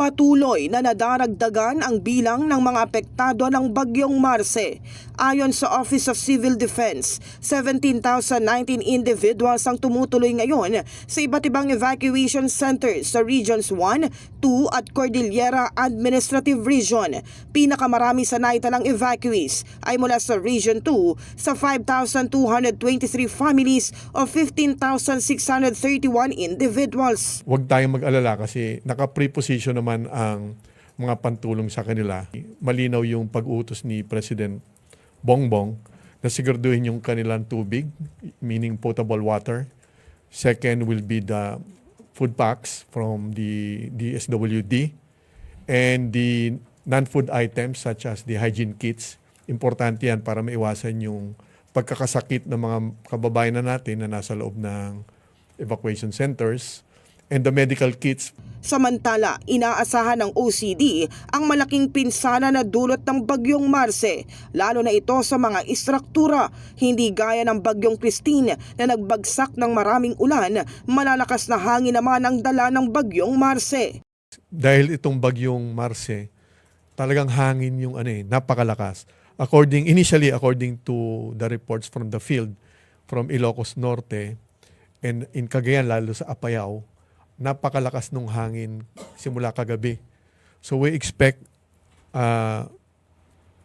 Patuloy na nadaragdagan ang bilang ng mga apektado ng bagyong Marse. Ayon sa Office of Civil Defense, 17,019 individuals ang tumutuloy ngayon sa iba't ibang evacuation centers sa Regions 1, 2 at Cordillera Administrative Region. Pinakamarami sa naitalang evacuees ay mula sa Region 2 sa 5,223 families o 15,631 individuals. Huwag tayong mag-alala kasi naka-preposition naman ang mga pantulong sa kanila. Malinaw yung pag-utos ni President Bongbong na siguraduhin yung kanilang tubig, meaning potable water. Second will be the food packs from the DSWD and the non-food items such as the hygiene kits. Importante yan para maiwasan yung pagkakasakit ng mga kababayan na natin na nasa loob ng evacuation centers and the medical kits Samantala, inaasahan ng OCD ang malaking pinsala na dulot ng bagyong Marse, lalo na ito sa mga istruktura, hindi gaya ng bagyong Christine na nagbagsak ng maraming ulan, malalakas na hangin naman ang dala ng bagyong Marse. dahil itong bagyong Marse, talagang hangin yung ano eh, napakalakas. According initially according to the reports from the field from Ilocos Norte and in Cagayan lalo sa Apayao, napakalakas nung hangin simula kagabi. So we expect uh,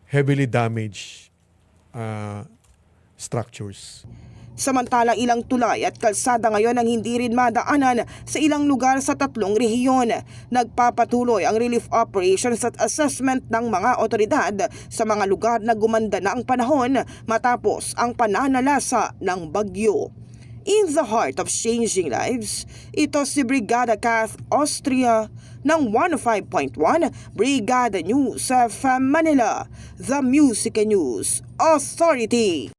heavily damaged uh, structures. Samantala ilang tulay at kalsada ngayon ang hindi rin madaanan sa ilang lugar sa tatlong rehiyon. Nagpapatuloy ang relief operations at assessment ng mga otoridad sa mga lugar na gumanda na ang panahon matapos ang pananalasa ng bagyo. In the heart of changing lives, ito si Brigada Kath Austria ng 105.1 Brigada News FM Manila, The Music News Authority.